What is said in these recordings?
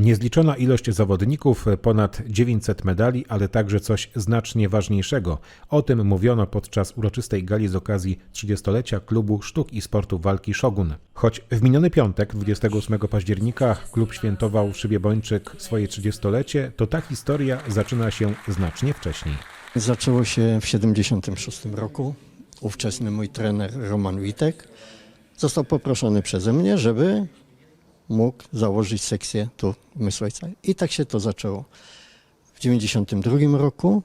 Niezliczona ilość zawodników, ponad 900 medali, ale także coś znacznie ważniejszego. O tym mówiono podczas uroczystej gali z okazji 30-lecia klubu sztuk i sportu walki Shogun. Choć w miniony piątek, 28 października, klub świętował w swoje 30-lecie, to ta historia zaczyna się znacznie wcześniej. Zaczęło się w 76 roku. Ówczesny mój trener Roman Witek został poproszony przeze mnie, żeby mógł założyć sekcję tu w Mysłojca. I tak się to zaczęło. W 92 roku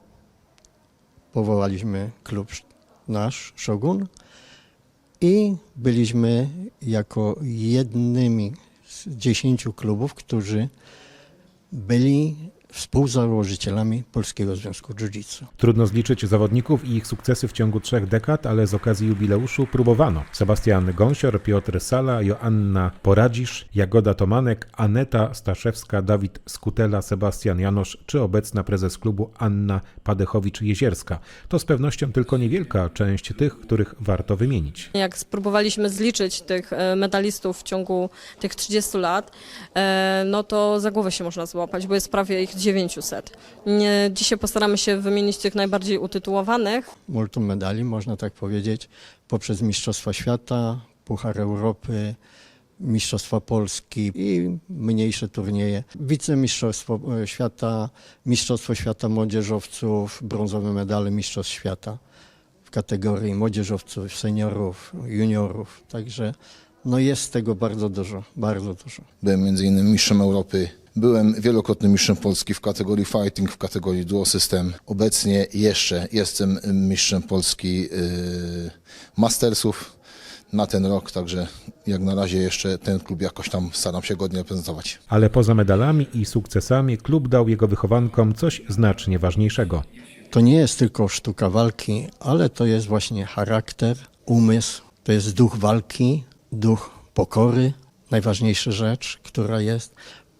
powołaliśmy klub sz- nasz, Shogun i byliśmy jako jednymi z dziesięciu klubów, którzy byli współzałożycielami Polskiego Związku Jiu-Jitsu. Trudno zliczyć zawodników i ich sukcesy w ciągu trzech dekad, ale z okazji jubileuszu próbowano. Sebastian Gąsior, Piotr Sala, Joanna Poradzisz, Jagoda Tomanek, Aneta Staszewska, Dawid Skutela, Sebastian Janosz czy obecna prezes klubu Anna Padechowicz-Jezierska. To z pewnością tylko niewielka część tych, których warto wymienić. Jak spróbowaliśmy zliczyć tych e, medalistów w ciągu tych 30 lat, e, no to za głowę się można złapać, bo jest prawie ich 900. Nie, dzisiaj postaramy się wymienić tych najbardziej utytułowanych. multum medali, można tak powiedzieć, poprzez Mistrzostwa Świata, Puchar Europy, Mistrzostwa Polski i mniejsze turnieje. Wicemistrzostwo e, Świata, Mistrzostwo Świata Młodzieżowców, brązowe medale Mistrzostw Świata w kategorii młodzieżowców, seniorów, juniorów. Także no jest tego bardzo dużo, bardzo dużo. Byłem między innymi mistrzem Europy. Byłem wielokrotnym mistrzem Polski w kategorii fighting, w kategorii dual system. Obecnie jeszcze jestem mistrzem Polski yy, mastersów na ten rok, także jak na razie jeszcze ten klub jakoś tam staram się godnie reprezentować. Ale poza medalami i sukcesami klub dał jego wychowankom coś znacznie ważniejszego. To nie jest tylko sztuka walki, ale to jest właśnie charakter, umysł, to jest duch walki, duch pokory, najważniejsza rzecz, która jest,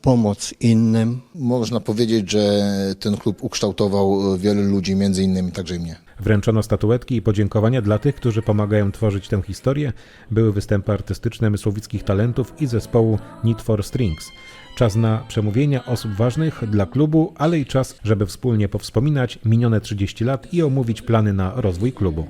pomoc innym. Można powiedzieć, że ten klub ukształtował wielu ludzi, między innymi także i mnie. Wręczono statuetki i podziękowania dla tych, którzy pomagają tworzyć tę historię. Były występy artystyczne mysłowickich talentów i zespołu Need for Strings. Czas na przemówienia osób ważnych dla klubu, ale i czas, żeby wspólnie powspominać minione 30 lat i omówić plany na rozwój klubu.